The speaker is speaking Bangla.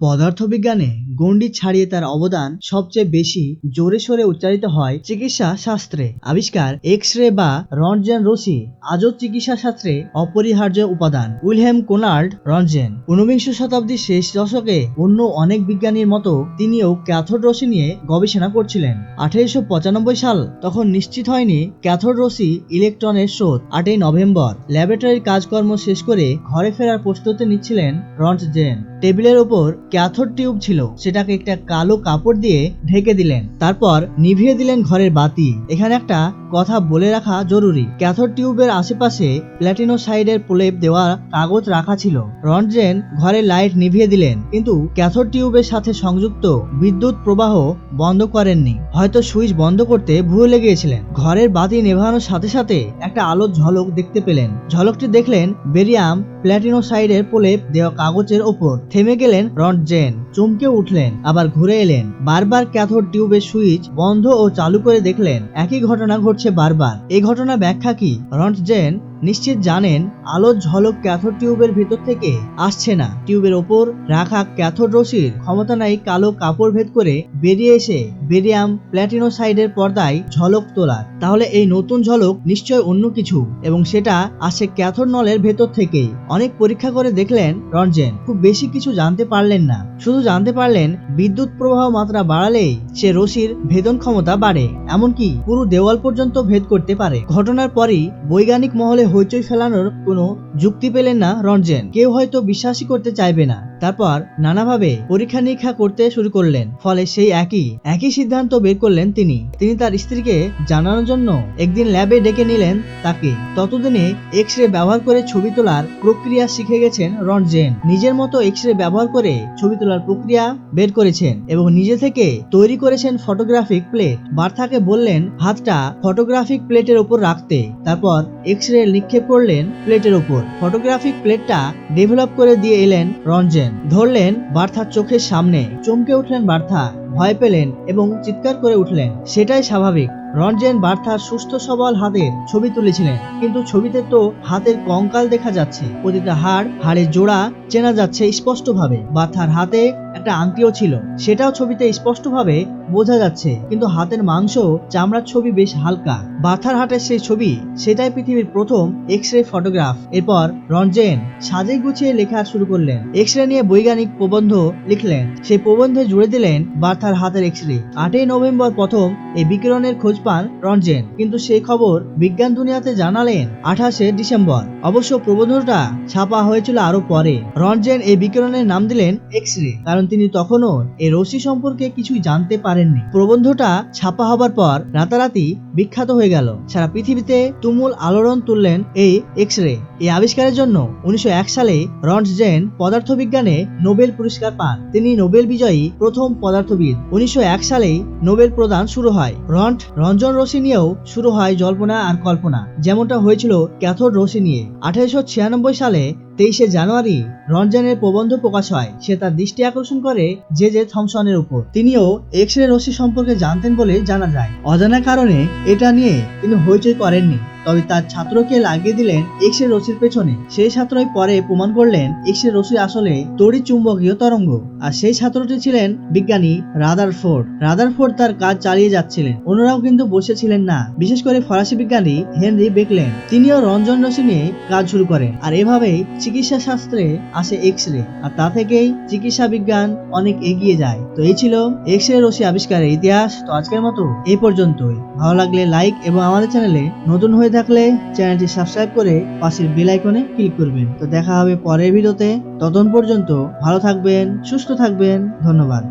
পদার্থবিজ্ঞানে গণ্ডি ছাড়িয়ে তার অবদান সবচেয়ে বেশি জোরে সোরে উচ্চারিত হয় চিকিৎসা শাস্ত্রে। আবিষ্কার এক্স রে বা রন্টজেন রশ্মি আজও চিকিৎসা শাস্ত্রে অপরিহার্য উপাদান। উইলহেম কোনাল্ড রন্টজেন ঊনবিংশ শতাব্দীর শেষ দশকে অন্য অনেক বিজ্ঞানীর মতো তিনিও ক্যাথোড রশ্মি নিয়ে গবেষণা করছিলেন। আঠারোশো সাল তখন নিশ্চিত হয়নি ক্যাথোড রশ্মি ইলেকট্রনের স্রোত। আটই নভেম্বর ল্যাবরেটরির কাজকর্ম শেষ করে ঘরে ফেরার প্রস্তুতি নিচ্ছিলেন রন্টজেন টেবিলের ওপর ক্যাথোড টিউব ছিল, সেটাকে একটা কালো কাপড় দিয়ে ঢেকে দিলেন। তারপর নিভিয়ে দিলেন ঘরের বাতি। এখানে একটা কথা বলে রাখা জরুরি। ক্যাথোড টিউবের আশেপাশে প্ল্যাটিনোসাইডের প্রলেপ দেওয়া কাগজ রাখা ছিল। রন্টজেন ঘরের লাইট নিভিয়ে দিলেন, কিন্তু ক্যাথোড টিউবের সাথে সংযুক্ত বিদ্যুৎ প্রবাহ বন্ধ করেননি। হয়তো সুইচ বন্ধ করতে ভুলে গিয়েছিলেন ঘরের বাতি নেভানোর সাথে সাথে একটা আলোর ঝলক দেখতে পেলেন। ঝলকটি দেখলেন বেরিয়াম প্ল্যাটিনোসাইডের প্রলেপ দেওয়া কাগজের ওপর। থেমে গেলেন রন্টজেন চমকে উঠলেন, আবার ঘুরে এলেন। বারবার ক্যাথোড টিউবের সুইচ বন্ধ ও চালু করে দেখলেন, একই ঘটনা ঘটছে বারবার। এ ঘটনা ব্যাখ্যা কি? রন্টজেন নিশ্চিত জানেন আলোর ঝলক ক্যাথোড টিউবের ভেতর থেকে আসছে না। টিউবের ওপর রাখা ক্যাথোড রশির ক্ষমতা নাই কালো কাপড় ভেদ করে বেরিয়ে এসে বেরিয়াম প্ল্যাটিনোসাইডের পর্দায় ঝলক তোলার। তাহলে এই নতুন ঝলক নিশ্চয় অন্য কিছু, এবং সেটা আসে ক্যাথোড নলের ভেতর থেকেই। অনেক পরীক্ষা করে দেখলেন রঞ্জেন, খুব বেশি কিছু জানতে পারলেন না। শুধু জানতে পারলেন, বিদ্যুৎ প্রবাহ মাত্রা বাড়ালেই সে রশির ভেদন ক্ষমতা বাড়ে, এমনকি পুরো দেওয়াল পর্যন্ত ভেদ করতে পারে। ঘটনার পরই বৈজ্ঞানিক মহলে হইচই ফেলানোর কোনো যুক্তি পেলেন না রঞ্জেন। কেউ হয়তো বিশ্বাসই করতে চাইবে না। তারপর নানাভাবে পরীক্ষা নিরীক্ষা করতে শুরু করলেন। ফলে সেই একই একই সিদ্ধান্ত বের করলেন তিনি। তিনি তার স্ত্রীকে জানানোর জন্য একদিন ল্যাবে ডেকে নিলেন তাকে। ততদিনে এক্স রে ব্যবহার করে ছবি তোলার প্রক্রিয়া শিখে গেছেন রনজেন নিজের মতো এক্স রে ব্যবহার করে ছবি তোলার প্রক্রিয়া বের করেছেন এবং নিজে থেকে তৈরি করেছেন ফটোগ্রাফিক প্লেট। বার্থাকে বললেন, হাতটা ফটোগ্রাফিক প্লেটের উপর রাখতে। তারপর এক্স রে নিক্ষেপ করলেন প্লেটের উপর ফটোগ্রাফিক প্লেটটা ডেভেলপ করে দিয়ে এলেন রঞ্জেন ধরলেন বার্থার চোখের সামনে। চমকে উঠলেন বার্থা, ভয় পেলেন এবং চিৎকার করে উঠলেন। সেটাই স্বাভাবিক। রঞ্জেন বার্থার সুস্থ সবল হাতের ছবি তুলেছিলেন। কিন্তু ছবিতে তো হাতের কঙ্কাল দেখা যাচ্ছে। প্রতিটা হাড়, হাড়ের জোড়া চেনা যাচ্ছে স্পষ্টভাবে। বার্থার হাতে একটা আংটিও ছিল। সেটাও ছবিতে স্পষ্টভাবে বোঝা যাচ্ছে, কিন্তু হাতের মাংস চামড়ার ছবি বেশ হালকা। বার্থার হাটের সেই ছবি, সেটাই পৃথিবীর প্রথম এক্স রে ফটোগ্রাফ এরপর রঞ্জেন সাজে গুছিয়ে লেখা শুরু করলেন। এক্স রে নিয়ে বৈজ্ঞানিক প্রবন্ধ লিখলেন। সেই প্রবন্ধে জুড়ে দিলেন বার্থার হাতের এক্স রে আটই নভেম্বর প্রথম এই বিকিরণের খোঁজ পান রঞ্জেন। কিন্তু সেই খবর বিজ্ঞান দুনিয়াতে জানালেন আঠাশে ডিসেম্বর। অবশ্য প্রবন্ধটা ছাপা হয়েছিল আরও পরে। রঞ্জেন এই বিকিরণের নাম দিলেন এক্স রে কারণ তিনি তখনও এই রশ্মি সম্পর্কে কিছুই জানতে পারেননি। প্রবন্ধটা ছাপা হবার পর রাতারাতি বিখ্যাত হয়ে গেল। সারা পৃথিবীতে তুমুল আলোড়ন তুললেন এই এক্স রে এই আবিষ্কারের জন্য উনিশশো সালে রন্টজেন পদার্থবিজ্ঞানে নোবেল পুরস্কার পান। তিনি নোবেল বিজয়ী প্রথম পদার্থবিদ। উনিশশো এক সালেই নোবেল প্রদান শুরু হয়। রন্ট, রঞ্জন রশ্মি নিয়েও শুরু হয় জল্পনা আর কল্পনা। যেমনটা হয়েছিল ক্যাথোড রশ্মি নিয়ে। আঠারোশো ছিয়ানব্বই সালে তেইশে জানুয়ারি রঞ্জনের প্রবন্ধ প্রকাশ হয়। সে তার দৃষ্টি আকর্ষণ করে জে জে থমসনের উপর। তিনিও এক্স রে রশ্মি সম্পর্কে জানতেন বলে জানা যায়। অজানা কারণে এটা নিয়ে তিনি হইচই করেননি। তবে তার ছাত্রকে লাগিয়ে দিলেন এক্স রে রশ্মির পেছনে। সেই ছাত্রই পরে প্রমাণ করলেন এক্স রে রশ্মি আসলে তড়িৎ চুম্বকীয় তরঙ্গ। আর সেই ছাত্রটি ছিলেন বিজ্ঞানী রাদার ফোর্ড রাদার ফোর্ড তার কাজ চালিয়ে যাচ্ছিলেন। অন্যরাও কিন্তু বসেছিলেন না। বিশেষ করে ফরাসি বিজ্ঞানী হেনরি বেকলেন। তিনিও রঞ্জন রশ্মি নিয়ে কাজ শুরু করেন। আর এভাবেই চিকিৎসা শাস্ত্রে আসে এক্স রে আর তা থেকেই চিকিৎসা বিজ্ঞান অনেক এগিয়ে যায়। তো এই ছিল এক্স রে রশ্মি আবিষ্কারের ইতিহাস। তো আজকের মতো এই পর্যন্তই। ভালো লাগলে লাইক এবং আমাদের চ্যানেলে নতুন হয়ে থাকলে চ্যানেলটি সাবস্ক্রাইব করে পাশের বেল আইকনে ক্লিক করবেন। তো দেখা হবে পরের ভিডিওতে ততক্ষণ পর্যন্ত ভালো থাকবেন, সুস্থ থাকবেন। ধন্যবাদ।